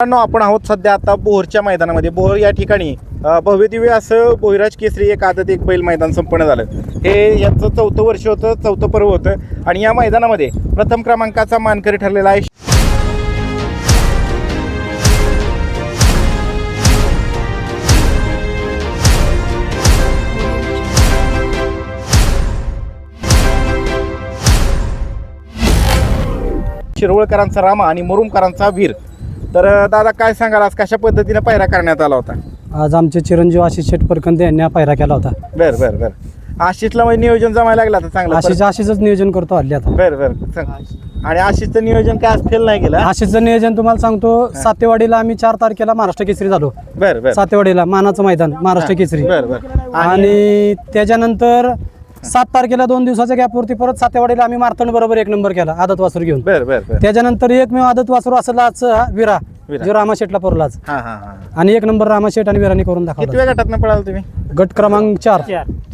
मित्रांनो आपण आहोत सध्या आता बोहरच्या मैदानामध्ये. बोहर या ठिकाणी भव्यदिव्य असं बोहिराज केसरी एक आदत एक बैल मैदान संपन्न झालं. हे याचं चौथं वर्ष होतं चौथं पर्व होतं. आणि या मैदानामध्ये प्रथम क्रमांकाचा मानकरी ठरलेला आहे. शिरवळकरांचा रामा आणि मुरुमकरांचा वीर. तर दादा काय सांगाल? आज कशा पद्धतीने पायरा करण्यात आला होता? आज आमचे चिरंजीव आशिष शेट परकंदे यांनी हा पायरा केला होता. बर बर बर. आशिषला म्हणजे नियोजन जमायला लागलं आता चांगलं आशिष आशिषच नियोजन करतो हल्ली आता. बर बर. आणि आशिषचं नियोजन काय आज फेल नाही केलं? आशिषचं नियोजन तुम्हाला सांगतो सातेवाडीला आम्ही चार तारखेला महाराष्ट्र केसरी झालो. बर बर. सातेवाडीला मानाचं मैदान महाराष्ट्र केसरी. बर बर. आणि त्याच्यानंतर सात तारखेला दोन दिवसाच्या गॅपवरती परत सातेवाडीला आम्ही मारतण बरोबर एक नंबर केला आदत वासरू घेऊन. बर बर बर. त्याच्यानंतर एकमेव आदत वासरू असला आज हा विरा. विरा. जो रामाशेटला पोरला आज हा हा हा. आणि एक नंबर रामाशेट आणि विराने करून दाखवला. कितव्या गटात पळाल तुम्ही? गट क्रमांक चार.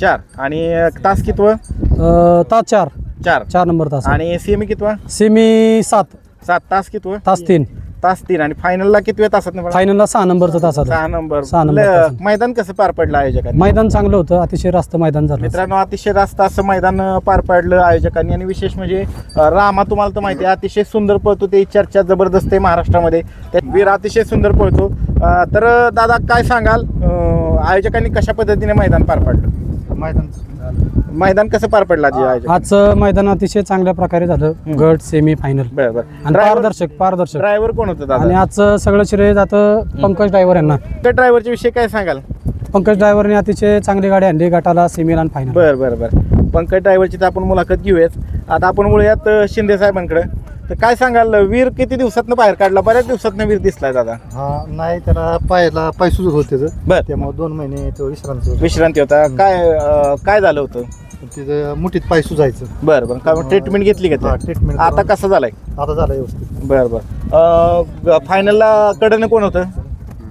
चार. आणि अ, तास कितवं? अं, तास चार. चार. चार नंबर तास. आणि सेमी कितवा? सेमी सात. सात. तास कितवं? तास तीन. तास तीन आणि फायनलला कितव्या तासात पळाल फायनलला सहा नंबरचा तास आला. सहा नंबर. सहा नंबर ल- तासात. मैदान कसं पार पडलं आयोजकांनी? मैदान चांगलं होतं. अतिशय रास्त मैदान झालं. मित्रांनो अतिशय रास्त असं मैदान अ, पार पाडलं आयोजकांनी. आणि विशेष म्हणजे अ, रामा तुम्हाला तर माहिती आहे अतिशय सुंदर पळतो ते. चर्चा जबरदस्त आहे महाराष्ट्रामध्ये. त्या वीर अतिशय सुंदर पळतो. अ, तर अ, दादा काय सांगाल? अ, आयोजकांनी कशा पद्धतीने मैदान पार पाडलं? मैदान मैदान कसं पार पडलं आजी आजचं मैदान अतिशय चांगल्या प्रकारे झालं. गट सेमी फायनल बरं आणि पारदर्शक पारदर्शक. ड्रायव्हर कोण होतं आणि दादा आजचं सगळं श्रेय जातं पंकज ड्रायव्हर यांना. त्या ड्रायव्हरच्या विषयी काय सांगाल? पंकज ड्रायव्हरने अतिशय चांगली गाडी आणली गटाला सेमीला आणि फायनल बरं बरं बरं. पंकज ड्रायव्हरची तर आपण मुलाखत घेऊयाच आता आपण वळूयात अ, शिंदे साहेबांकडे. तर काय सांगाल वीर किती दिवसातनं बाहेर काढला? बऱ्याच दिवसातनं वीर दिसलाय दादा. हा नाही त्याला पायाला पाय सुजत होते बर. त्यामुळे दोन महिने तो विश्रांती होता. विश्रांती होता. काय अ, काय झालं होतं? तिथं मुठीत पाय सुजायचं. बरं बरं. काय ट्रीटमेंट घेतली का हा, treatment आता करून. कसं झालंय? आता झालं व्यवस्थित. बरं बरं. फायनलला कडनं कोण होतं?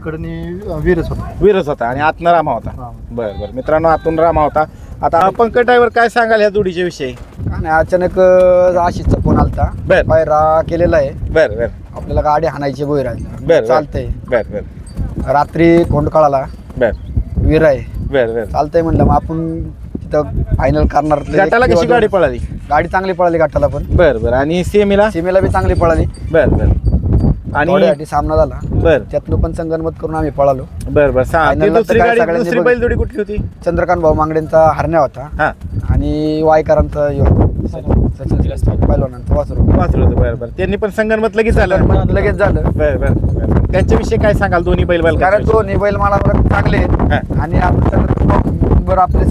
कडनी वीरच होता. वीरच होता आणि आतनं रामा होता. हा. बरं बरं. मित्रांनो आतून रामा होता. आता पंकज ड्रायव्हर काय सांगाल ह्या जोडीच्या विषयी? आणि अचानक अ, आशिषचा फोन आलता. बर. पायरा केलेला आहे. बरं बरं. आपल्याला गाडी हाणायची बर. चालतंय. बरं बरं. रात्री कोंड कळाला बरं. विर आहे. बरं बरं. चालतंय म्हणलं मग आपण तिथं फायनल करणार गटाला किंवा कशी दोन- गाडी पळाली? गाडी चांगली पळाली गटाला पण. बरं बरं. आणि सीएमीला सीमेला बी चांगली पळाली. बरं बरं. आणि सामना झाला. बरं. त्यातनं पण संगनमत करून आम्ही पळालो. बरं बरं. सा ती Final ला तर दुसरी काय गाडी सगळ्यांनी दुसरी बघ- बैलजोडी कुठली होती? चंद्रकांत भाऊ मांगडेंचा हरण्या होता. हां. आणि वायकरांचा सचिन पैलवानांचा वासरू. वाचलं होतं. बरं बरं. त्यांनी पण संगणमत लगेच झालं. पण लगेच झालं. बरं बरं बरं. त्यांच्याविषयी काय सांगाल दोन्ही बैल बैल कारण दोन्ही बैल मला चांगले आहेत. हां. आणि आपण सगळं बरं आपले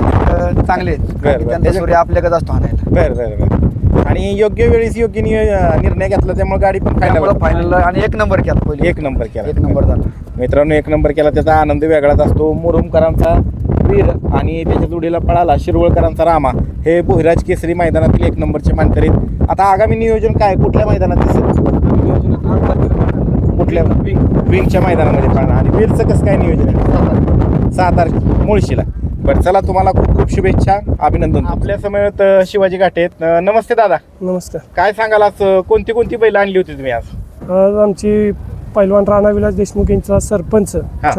चांगले आहेत. त्यांचा सूर्य आपल्याकडे असतो आणायला. बरं बरं बरं. आणि योग्य वेळेस योग्य निय- निर्णय घेतला त्यामुळे गाडी पण फायनल फायनल आणि एक नंबर केला पहिले. एक नंबर केला. एक नंबर झाला. मित्रांनो एक नंबर केला त्याचा आनंद वेगळाच असतो. मुरुमकरांचा वीर आणि त्याच्या जोडीला पळाला शिरवळकरांचा रामा. हे बोहिराज केसरी मैदानातील एक नंबरचे मानकरीत. आता आगामी नियोजन काय? कुठल्या मैदानात दिसेल? कुठल्या? विंगच्या मैदानामध्ये पळणार. आणि वीरचं कसं काय नियोजन आहे? सहा तारखे मुळशीला. बरं चला तुम्हाला खूप खूप शुभेच्छा. अभिनंदन आपल्या समयात शिवाजी घाटे आहेत. अं, नमस्ते दादा. नमस्कार. काय सांगाल आज अं, कोणती कोणती बैल आणली होती तुम्ही आज? आज आमची पैलवान राणा विलास देशमुख यांचा सरपंच हा.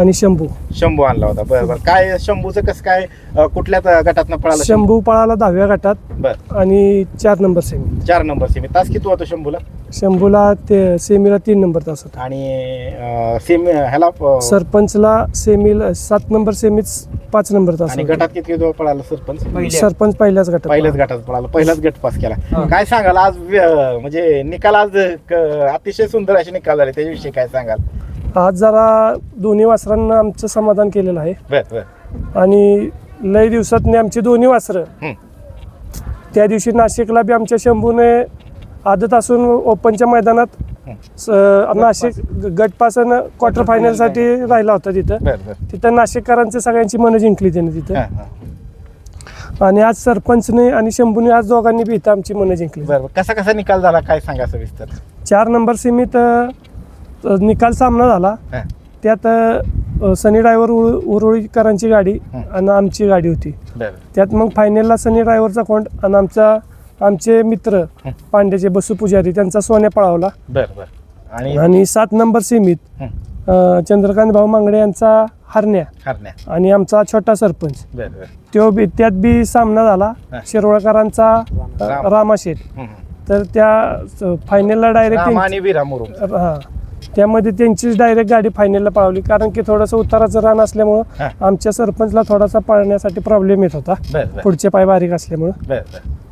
आणि शंभू. शंभू आणला होता. बरं बरं. काय शंभूचं कसं काय अं, कुठल्या गटातनं पळाला शंभू? पळाला दहाव्या गटात बरं. आणि चार नंबर सेमी चार नंबर सेमी तास किती होता शंभूला? शंभूला ते सेमीला तीन नंबर तास होता. आणि सेमी ह्याला अं, सरपंचला सेमीला सात नंबर सेमीच पाच नंबर तास आणि होता. गटात किती वेळ पळाला सरपंच? सरपंच पहिल्याच गटात पहिल्याच गटात पळाला. पहिलाच गट पास केला. काय सांगाल? आज म्हणजे निकाल आज क- अतिशय सुंदर असे निकाल झाले. त्याच्याविषयी काय सांगाल? आज जरा दोन्ही वासरांना आमचं समाधान केलेलं आहे. बर बर. आणि लय दिवसातनी आमची दोन्ही वासरं. त्या दिवशी नाशिकला बी आमच्या शंभूने आदत असून ओपनच्या मैदानात. स- नाशिक गट पासन क्वार्टर फायनलसाठी राहिला होता तिथं. बर बर. तिथं नाशिककरांची सगळ्यांची मनं जिंकली त्याने हा, तिथं हा. आणि आज सरपंचने आणि शंभूने आज दोघांनी बी इथं आमची मनं जिंकली. बर बर. कसा कसा निकाल झाला? काय सांगा सविस्तर? चार नंबर सीमित अ, निकाल सामना झाला हा. त्यात अ, सनी ड्रायव्हर उरुळीकरांची गाडी. आणि आमची गाडी होती बर त्यात मग फायनलला सनी ड्रायव्हरचा कोंड आणि आमचा आमचे मित्र. पांड्याचे बसू पुजारी त्यांचा सोन्या पळावला बर बर आणि आणि सात नंबर सीमित हं. अं, चंद्रकांत भाऊ मांगडे यांचा हरण्या हरण्या आणि आमचा छोटा सरपंच बर बर तो बी त्यात बी सामना झाला हा. शिरवळकरांचा राम. रामाशेठ. तर त्या फायनलला डायरेक्ट राम आणि वीरा मुरुम हा त्यामध्ये त्यांचीच डायरेक्ट गाडी फायनलला पावली. कारण की थोडंसं उताराचं रान असल्यामुळं. आमच्या सरपंचला थोडासा पळण्यासाठी प्रॉब्लेम येत होता. पुढचे पाय बारीक असल्यामुळं.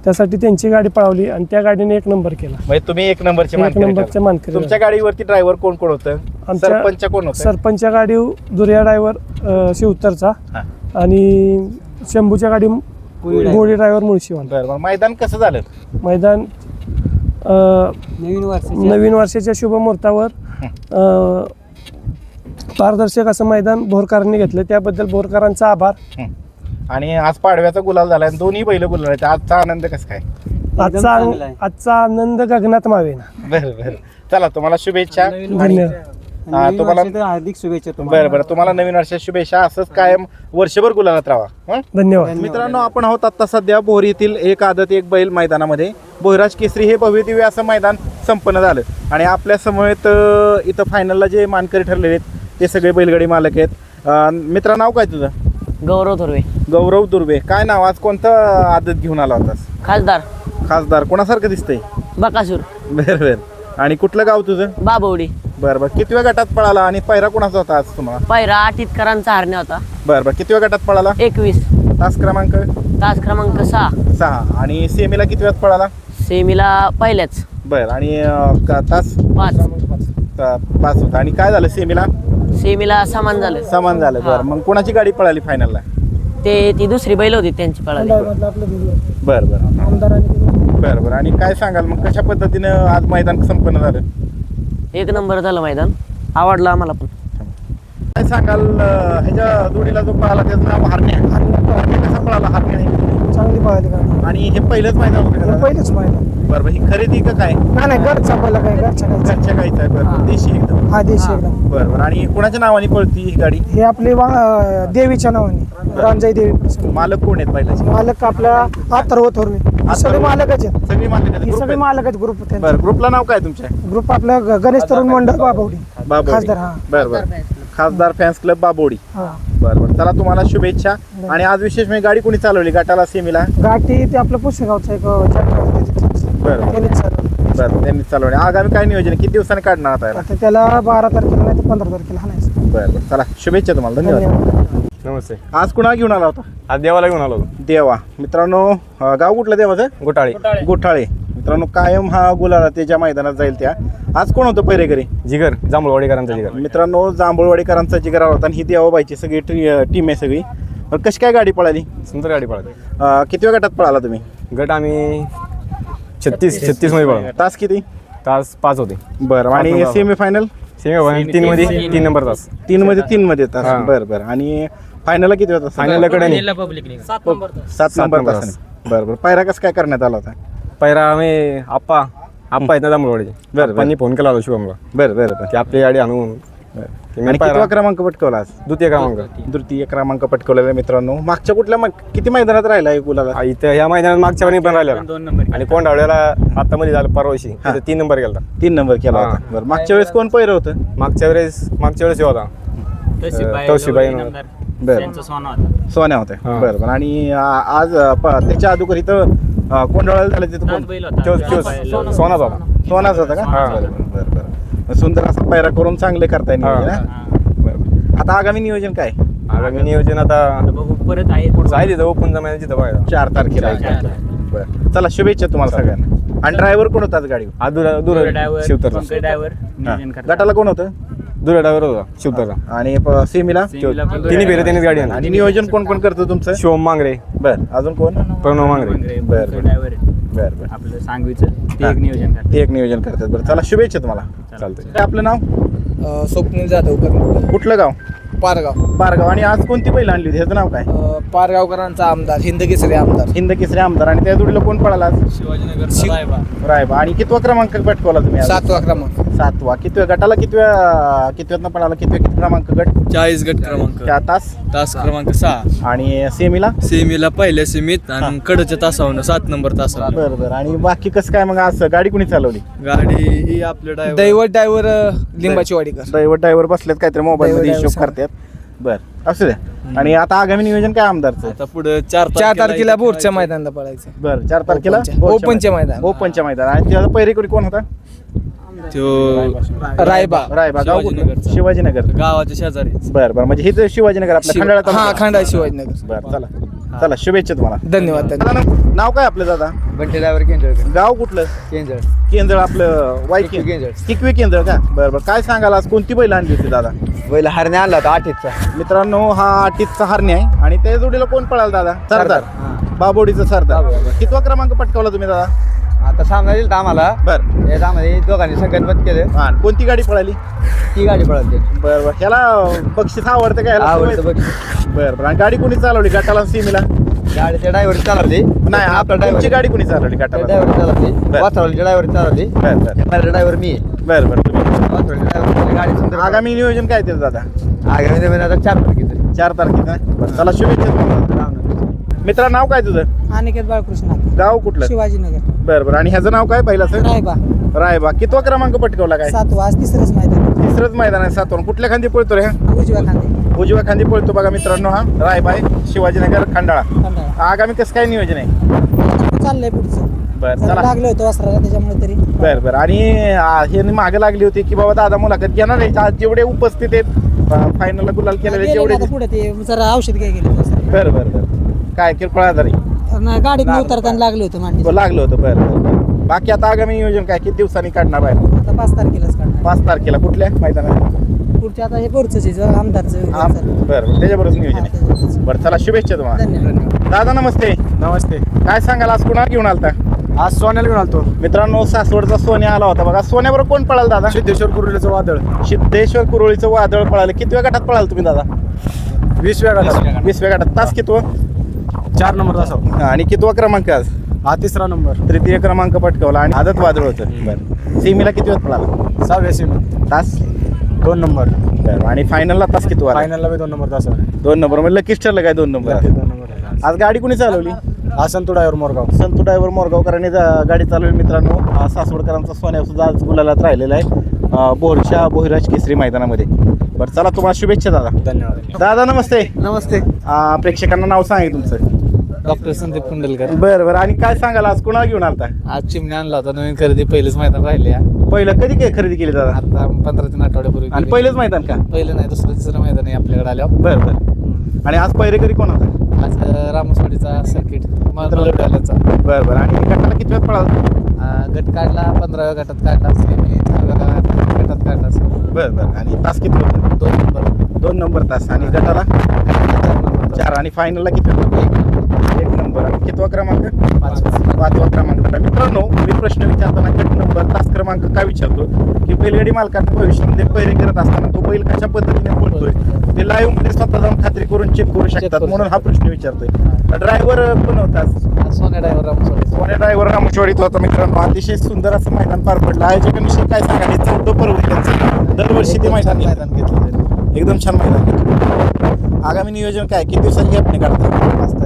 त्यासाठी त्यांची गाडी पळवली आणि त्या गाडीने एक नंबर केला. म्हणजे तुम्ही एक नंबरचे एक मानकरी नंबरचे ठरला. मानकरी तुमच्या गाडीवरती ड्रायव्हर कोण कोण होतं? सरपंच कोण होतं? सरपंचच्या गाडी दुर्या ड्रायव्हर शिवतरचा हा. आणि शंभूच्या गाडी गोळी ड्रायव्हर मुळशीवान मैदान कसं झालं? मैदान नवीन वर्ष नवीन वर्षाच्या शुभमुहूर्तावर अं, पारदर्शक असं मैदान बोरकरांनी घेतलं. त्याबद्दल बोरकरांचा आभार. आणि आज पाडव्याचा गुलाल झाला आणि दोन्ही बैल गुलाल आहेत. आजचा आनंद कसा काय? आजचा. आजचा आनंद गगनात मावेना. बर बर. चला तुम्हाला शुभेच्छा. धन्यवाद. हा, तुम्हाला हार्दिक शुभेच्छा तुम्हाला. बरं बरं. तुम्हाला नवीन वर्षात शुभेच्छा. असंच कायम वर्षभर गुलालात राहा. हं? धन्यवाद. मित्रांनो आपण आहोत आता सध्या बोहरी येथील एक आदत एक बैल मैदानामध्ये. बोहराज केसरी हे भव्य दिव्य असं मैदान संपन्न झालं. आणि आपल्या समवेत अं, इथं फायनलला जे मानकरी ठरलेले आहेत ते सगळे बैलगाडी मालक आहेत. अं, मित्रा नाव काय तुझं? गौरव थोरवे. गौरव दुर्वे. काय नाव? आज कोणतं आदत घेऊन आला होतास? खासदार. खासदार. कोणासारखं दिसतंय? बकासूर. बरं बरं. आणि कुठलं गाव तुझं? बाबवडी बरं बरं. कितव्या गटात पळाला आणि पैरा कोणाचा होता आज तुम्हाला? पैरा आठीतकरांचा हरण्या होता. बरं बरं. कितव्या गटात पळाला? एकवीस. तास क्रमांक? तास क्रमांक सहा. सहा. आणि सेमीला किती वेळात पळाला? सेमीला पहिल्याच. बर. आणि अं, का- तास? पाच. ता- पाच होता. आणि काय झालं सेमीला? सेमीला समान झालं. समान झालं. बरं. मग कोणाची गाडी पळाली फायनलला? ते ती दुसरी बैल होती त्यांची पळाली. बरं बरं. बरं बरं. आणि काय सांगाल? मग कशा पद्धतीनं आज मैदान संपन्न झालं? एक नंबर झालं मैदान. आवडलं आम्हाला पण. काय सांगाल ह्याच्या जोडीला जो पळाला त्याचं नाव हरण्या. हरण्या कसा पळाला? हरण्या चांगली पाहिली गाडी आणि हे पहिलंच मैदान होतं का दादा? पहिलेच पाहिलं बरं बरं ही खरेदी का काय? नाही नाही घरचा पहिला काय घरच्या गाईचा घरच्या गाईचं आहे बरं देशी एकदम. हा देशी एकदम. बरं बरं. आणि कुणाच्या नावाने पळती ही गाडी? हे आपली वा- अं, देवीच्या नावाने. रांजाई देवी मालक कोण आहेत पहिल्याचे? मालक आपल्या अथर्व थोरवे. हे सगळे मालकच आहेत. सगळी मालक आहेत. हे सगळे आहेत. मालक आहेत ग्रुप बरं ग्रुपला नाव काय तुमच्या? ग्रुप आपलं ग- गणेश तरुण मंडळ बाबवडी बाबोडी खासदार हा. बरं बरं. खासदार फॅन्स क्लब बाबोडी. हा. बरं बरं. चला तुम्हाला शुभेच्छा. आणि आज विशेष म्हणजे गाडी कोणी चालवली? गटाला सेमीला? गाठी ते आपलं पुसेगावचं एक. बरं त्यांनी चालवली. आगामी काय नियोजन? किती दिवसांनी काढणार आता याला? आता त्याला बारा तारखेला नाही तर पंधरा तारखेला हाणायचं. बरं बरं. चला शुभेच्छा तुम्हाला. धन्यवाद. धन्यवाद. नमस्ते. आज कुणा घेऊन आला होता? आज देवाला घेऊन आलो होतो. देवा. मित्रांनो अं, गाव कुठलं देवाचं? गोटाळे गोठाळे मित्रांनो कायम हा गुलाला ते ज्या मैदानात जाईल त्या. आज कोण होतं पहिरेकरी? जिगर जांभूळवाडीकरांचा जिगर. मित्रांनो जांभूळवाडीकरांचा जिगरा होता आणि ही देवाबाईची सगळी टीम आहे सगळी. बरं कशी काय गाडी पळाली? सुंदर गाडी पळते अं, कितव्या गटात पळाला तुम्ही? गट आम्ही छत्तीस छत्तीसमध्ये पळतो तास किती? तास पाच होते. बरं आणि नंबर. सेमी फायनल सेमी तीन मध्ये तीन नंबर तास. तीन मध्ये तीन मध्ये तास. हा. बरं बरं. आणि फायनलला किती होता फायनलकडे सात सात नंबर नंबर तास बरं बरं. पायरा कसं काय करण्यात आला होता? पैरा आम्ही आप्पा आप्पा आहेत ना जांभूळवाडीचे बरं. आप्पांनी फोन केला होता शुभमला. बरं बरं बरं. की आपली गाडी आणून की मी आणि पायरा- कितवा क्रमांक पटकवला आज? द्वितीय क्रमांक. तृतीय क्रमांक पटकवलेला मित्रांनो. मागच्या कुठल्या मै- किती मैदानात राहिला आहे गुलाला? इथं ह्या मैदानात मागच्या वेळी पण राहिलेला. आणि कोंडावळ्याला आता मध्ये झालं परवाशी. तिथं तीन नंबर गेला तीन नंबर केला हा. होता बरं मागच्या वेळेस कोण पहिरं होतं? मागच्या वेळेस मागच्या वेळेस हे होता. तोशिबाई बरं. सोन्या होत्या. हा. बरं बरं. आणि आ- आज अ, प- त्याच्या अगोदर इथं अ, कोंडाळ्याला झालं तिथं कोण? तोच सोनाच होता. सोनाच होता का? हा. बरं बरं बरं बरं. सुंदर असा पैरा करून चांगले करताय नियोजन हा. हा? बरं बरं. आता आगामी नियोजन काय? आगामी नियोजन आता परत आहे पुढचं आहे तिथं ओपन जमायला तिथं चार तारखेला. चार बरं. चला शुभेच्छा तुम्हाला सगळ्यांना. आणि ड्रायव्हर कोण होता आज गाडी हा दूर दूर शिवतरचा. गटाला कोण होतं? दूर ड्रायव्हर होता शिवतरचा आणि प- सेमीला तिन्ही फेरे त्यांनीच गाडी आणली. आणि नियोजन कोण कोण करतं तुमचं? शिवम मांगरे. बरं. अजून कोण? प्रणव मांगरे. बरं बरं. बरं बरं. आपलं सांगवीचं ते हा. एक नियोजन करतात. ते एक नियोजन करतात. बरं चला शुभेच्छा तुम्हाला. चालतंय. काय आपलं नाव? स्वप्नील जाधव. कुठलं गाव? पारगाव. पारगाव. आणि आज कोणती बैल आणली होती? ह्याचं नाव काय? अ, पारगावकरांचा आमदार हिंद केसरी आमदार. हिंद केसरी आमदार. आणि त्या जोडीला कोण पळाला आज? शिव- रायबा. आणि कितवा क्रमांक पटकवला तुम्ही आज? सातवा क्रमांक. सातवा. कितव्या गटाला कितव्या कितव्यातनं पळाला? कितव्या किती क्रमांक गट? चाळीस गट क्रमांक. त्या तास? तास क्रमांक सहा. आणि सेमीला? सेमीला पहिल्या सेमीत आणि कडच्या तासावनं सात नंबर तासावनं बरं बरं. आणि बाकी कसं काय मग असं? गाडी कुणी चालवली? गाडी ही आपल्या ड्रायव्हर. दैवत ड्रायव्हर लिंबाची वाडीकर. ड्रायव्हर ड्रायव्हर बसलेत काहीतरी मोबाईल मध्ये हिशोब करतात. बर असू द्या आणि आता आगामी नियोजन काय आमदारचं आता पुढे चार चार तारखेला बोरच्या खेळायचं. मैदानाला पळायचं बरं चार तारखेला ओपनच्या- बोरच्या ओपनच्या मैदान. मैदान. ओपनच्या मैदान आणि त्याचा पहिरेकरी कोण होता त्यो रायबा. रायबा गाव कुठलं? शिवाजीनगरचा. शिवाजीनगर. गावाच्या शेजारी. बरं बरं. म्हणजे हे शिवाजीनगर खंडाळा हा तालुका. शिवाजीनगर. बरं चला. चला शुभेच्छा तुम्हाला. धन्यवाद दादा, नाव- नाव काय आपलं दादा? बंटे ड्रायव्हर केंद्र. गाव कुठलं? केंद्र. केंद्र आपलं वाई किकवी केंद्र. किकवी केंद्र का? बरं बरं. काय सांगाल आज? कोणती बैल आणली होती दादा? पहिला हरणे आणला होता आठीचा मित्रांनो हा आटीतचा हरणे आहे. आणि त्या जोडीला कोण पळाल दादा? सरदार. बाबोडीचा सरदार. कितवा क्रमांक पटकावला तुम्ही दादा? आता सामना दिला आम्हाला? बर. त्यामध्ये दोघांनी संगत केलं. हा आणि कोणती गाडी पळाली? ती गाडी पळवते बरं बरं. ह्याला बक्षीस आवडतं का ह्याला आवडतं सवय? बरं बरं. आणि गाडी कोणी चालवली? गटाला सीमीला? गाडीच्या ड्रायव्हर चालवली. नाही आपला आपली ड्रायव्हर. गाडी कोणी चालवली गटाला? ड्रायव्हर चालवली. बरं. वाचवलीच्या ड्रायव्हर चालवली. बरं बरं. ड्रायव्हर मी आहे. बरं बरं तुम्ही गाडी आगामी नियोजन काय त्याचं दादा? आगामी आता चार तारखेचं चार तारखेला बरं चला शुभेच्छा तुम्हाला. मित्रा नाव काय तुझं? अनिकेत बाळकृष्ण. गाव कुठलं? शिवाजीनगर. बरं बरं. आणि ह्याचं नाव काय पहिलाचं रायबा. रायबा. कितवा क्रमांक पटकवला काय? सातवा. आज तिसरंच मैदान तिसरंच मैदान आहे सातवण कुठल्या खांदी पळतो रे हा? उजव्या खांदे. उजव्या खांदी पळतो बघा मित्रांनो हा. रायबा आहे शिवाजीनगर खंडाळा. खंडाळा. आगामी कसं काय नियोजन आहे? चाललंय पुढचं. बरं जरा चला. लागलं होतं त्याच्यामुळे तरी. बरं बरं. आणि आ, हे मागे लागली होती की बाबा दादा मुलाखत घेणार आहे. आज जेवढे उपस्थित आहेत फायनलला गुलाल केलेले गेले जेवढे आता पुढे ते जरा औषध काय गेले बरं बरं बरं. काय किरकोळ आजारी? गाडीत उतरताना लागलं होतं मांडी हो, लागलं होतं बरं बरं बरं. बाकी आता आगामी नियोजन काय? किती दिवसांनी काढणार बाहेर? आता पाच तारखेलाच काढणार. पाच तारखेला. कुठल्या मैदानात? पुढच्या आता हे बोरचं आमदारचं हा, बरं बरं. त्याच्याबरोबर नियोजन आहे. बरं चला शुभेच्छा तुम्हाला. धन्यवाद. दादा नमस्ते. नमस्ते. काय सांगाल आज कुणाला घेऊन आलता? आज सोन्याला घेऊन आलतो. मित्रांनो सासवडचा सोन्या आला होता. बघा सोन्याबरोबर कोण पळाल दादा? सिद्धेश्वर कुरुलीचं वादळ. सिद्धेश्वर कुरोळीचं वादळ पळालं. कितव्या गटात पळाल तुम्ही दादा? वीसव्या गटात. वीसव्या गटात. तास कितवं? चार नंबर आणि कितवा क्रमांक आज? हा तिसरा नंबर. तृतीय क्रमांक पटकावला आणि आदत वादळ होतं. बरं. सीमीला किती वेळ पळाला? सहाव्या सीमा. तास? दोन नंबर. बरं. आणि फायनलला तास किती वाला फायनलला बी दोन नंबर तासावर दोन नंबर. म्हणजे लकीच ठरलं काय दोन नंबर? दोन नंबर. आज गाडी कुणी चालवली? हा संतुडावर मोरगाव. संतू ड्रायव्हर मोरगावकरांनी जा- गाडी चालवली मित्रांनो. अं, सासवडकरांचा सोन्या सुद्धा आज गुलालात राहिलेला आहे. अं, बोरच्या बोहिराज केसरी मैदानामध्ये. बरं चला तुम्हाला शुभेच्छा दादा. धन्यवाद. दादा नमस्ते. नमस्ते. अं, प्रेक्षकांना नाव सांगा तुमचं. डॉक्टर संदीप कुंडलकर. बरं बरं. आणि काय सांगाल? आज कुणाला घेऊन आलता आज चिमणी आणला होता. नवीन खरेदी पहिलेच मैदान राहिले पहिलं कधी काय खरेदी केली दादा? आता पंधरा तीन आठवड्यापूर्वी आणि. पहिलंच मैदान का? पहिलं नाही दुसरं तिसरं मैदान आहे आपल्याकडे आल्यावर. बरं बरं. आणि आज पहिरेकरी कोण होता आज रामसवाडीचा सर्किट आल्याचा. बरं बरं. आणि गटाला किती वेळ पळाला? गट काढला पंधराव्या गटात काढला सेमी गटात काढला बरं बरं. आणि तास किती होतं? दोन नंबर. दोन नंबर तास. आणि गटाला? चार. आणि फायनलला किती आणि कितवा क्रमांक? पाच पाचवा क्रमांक. मित्रांनो मी प्रश्न विचारताना गट नंबर तास क्रमांक का विचारतो की बैलगाडी मालकांना भविष्यामध्ये पैरे करत असताना तो बैल कशा पद्धतीने पळतोय? ते लाईव्हमध्ये स्वतः जाऊन खात्री करून चेक करू शकतात. म्हणून हा प्रश्न विचारतोय. ड्रायव्हर पण होता? सोन्या ड्रायव्हर सोन्या ड्रायव्हर रामेश्वरीत होता मित्रांनो. अतिशय सुंदर असं मैदान पार पडलं. आयोजकांविषयी काय सांगा? हे चौथं पर्व त्यांचं. दरवर्षी ते मैदान. मैदान घेतलं. एकदम छान मैदान घेतलं. आगामी नियोजन काय? किती दिवसांनी आपण काढतो पाच तारखेला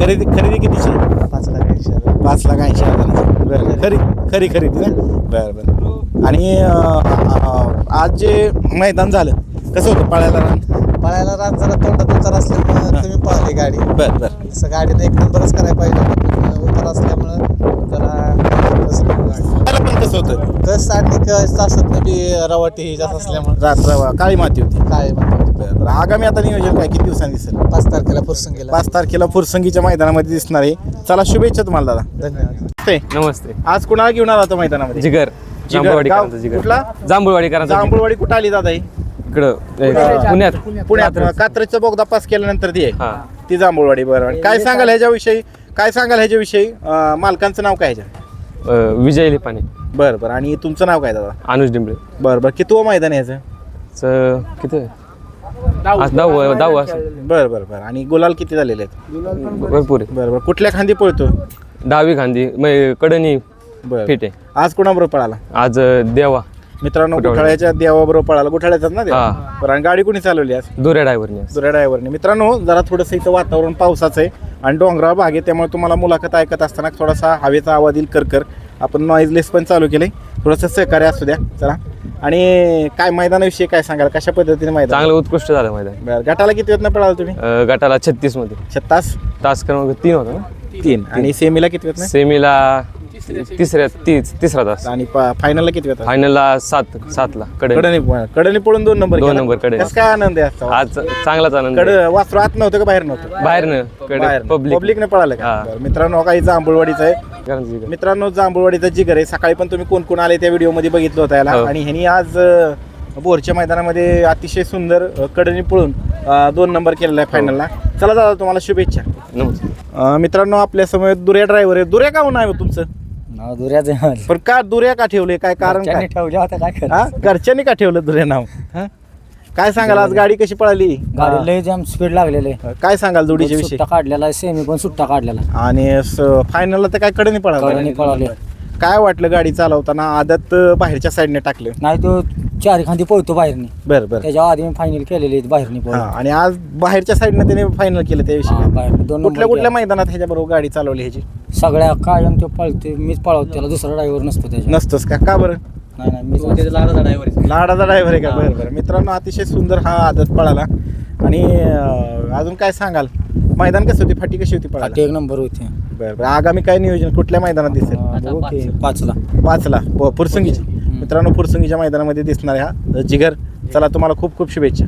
खरेदी खरेदी कितीची पाच लाख ऐंशी हजार. पाच लाख ऐंशी हजाराची. बरं बरं. खरी खरी खरेदी. ना बरं बरं. आणि अं, आज जे मैदान झालं कसं होतं पळायला रान? पळायला रान जरा तोंडात उतार असल्यामुळे तुम्ही पळाली गाडी. बरं बरं. तसं गाडीनं एक नंबरच करायला पाहिजे होता. उतार असल्यामुळं जरा कसं गाडी. पण कसं होतं? कस आणि कस तासात बी रवाटी ही जास्त असल्यामुळे. रात्र काळी माती होती. काय म्हणतो बरं बरं. आगामी आता नियोजन काय? किती दिवसांनी दिसेल? पाच तारखेला पुरसून गेला पाच तारखेला फुरसंगीच्या मैदानामध्ये दिसणार आहे. चला शुभेच्छा तुम्हाला दादा. धन्यवाद. ते नमस्ते. आज कुणाला घेऊन आला मैदानामध्ये? जिगर. जिगर, जांभूळवाडीकरांचा गाव जिगर. कुठला? जांभूळवाडीकरांचा जिगर. जांभूळवाडी कुठं आली दादा ही? इकडं पुण्यात. पुण्यात. कात्रजचा बोगदा पास केल्यानंतर ती आहे. हा. ती जांभूळवाडी बरं काय सांगाल ह्याच्याविषयी? काय सांगाल ह्याच्याविषयी? अं, मालकांचं नाव काय ह्याच्या अ, विजय लिपाने बरं बरं. आणि तुमचं नाव काय दादा? अनुज डिंबळे. बरं बरं. किती मैदान आहे ह्याचं? च- किती आज दहावं दहावं असेल बरं बरं बरं. आणि गुलाल किती झालेले आहेत? भरपूर आहे. बरं बरं. कुठल्या खांदी पळतो? दहावी खांदी. म्हणजे कडनी बरं. फिट आहे. आज कोणाबरोबर पळाला? आज अ, देवा. मित्रांनो गुठाळे. गुठाळ्याच्या देवाबरोबर पळाला. गुठाळ्याचाच ना देव? हा. बरं आणि गाडी कुणी चालवली आज? दुऱ्या ड्रायव्हरने दुसऱ्या ड्रायव्हरने. मित्रांनो जरा थोडंसं इथं वातावरण पावसाचं आहे आणि डोंगराळ भाग आहे. त्यामुळे तुम्हाला मुलाखत ऐकत असताना थोडासा हवेचा आवाज येईल. करकर आपण नॉईजलेस पण चालू केलंय. थोडंसं सहकार्य असू द्या. चला. आणि काय मैदानाविषयी काय सांगाल? कशा पद्धतीने मैदान? चांगलं उत्कृष्ट झालं मैदान. बरं गटाला किती वेळ पळाला तुम्ही? अं, गटाला छत्तीसमध्ये छत्तास? तास क्रमांक तीन होता ना? तीन. आणि सेमीला किती वेळ सेमीला तिसऱ्या तीस तिसरा तास. आणि फायनलला किती वेळ? फायनलला सात सातला कडे कडनी कडनी पळून दोन नंबर दोन. नंबरकडे. काय आनंद आहे आजचा? आज चांगलाच आनंद कड वासरू आत नव्हतं का बाहेर नव्हतं? बाहेरनं कडे पब्लिक पब्लिकने पळालं का? हा. बरं. मित्रांनो काही जांभूळवाडीचं आहे. मित्रांनो जांभूळवाडीचा जिगर आहे. सकाळी पण तुम्ही कोण कोण आले त्या व्हिडिओमध्ये बघितलं होतं याला. हो. आणि ह्यांनी आज अं, बोरच्या मैदानामध्ये अतिशय सुंदर अं, कडनी पळून अं, दोन नंबर केलेला आहे फायनलला चला दादा तुम्हाला शुभेच्छा. नमस्कार. अं, मित्रांनो आपल्यासमोर दुर्या ड्रायव्हर आहे. दुर्या का नाव आहे तुमचं. नाव दुऱ्याचं पण का दुर्या का ठेवले? काय कारण काय? ठेवल्या होत्या काय हा? घरच्यांनी का ठेवलं दुर्या नाव? हा? काय सांगाल? आज गाडी कशी पळाली? गाडी लय जाम स्पीड लागलेले. काय सांगाल जोडीच्या विषयी? सुट्टा काढलेला आहे सेमी पण सुट्टा काढलेला आणि फायनलला तर काय कडे कडनी पळाला? पळाले. काय वाटलं गाडी चालवताना? आदत अं, बाहेरच्या साईडने टाकलं? नाही तो चारी खांदी पळतो बाहेरनी. बरं बरं. त्याच्या आधी मी फायनल केलेली आहे बाहेरनी हा आणि आज बाहेरच्या साईडने त्याने फायनल केलं त्याविषयी हा, बाहेर. दोन कुठल्या नंबर कुठल्या. मैदानात ह्याच्याबरोबर गाडी चालवली ह्याची? सगळ्या कायम तो पळते मीच पळवतो त्याला दुसरा ड्रायव्हर नसतो त्याच्या नसतोच का? का बरं? नाही नाही मीच लाडाचा ड्रायव्हर आहे. का? बरं बरं. मित्रांनो अतिशय सुंदर हा आदत पळाला. आणि अं, अजून काय सांगाल? मैदान कसं होती? फाटी कशी होती पळाला फाटी एक नंबर होती. बरं बरं. आगामी काय नियोजन? कुठल्या मैदानात दिसेल? बघू की. पाचला. पाचला. प- फुरसंगीची मित्रांनो फुरसंगीच्या मैदानामध्ये दिसणार आहे हा जिगर चला तुम्हाला खूप खूप शुभेच्छा.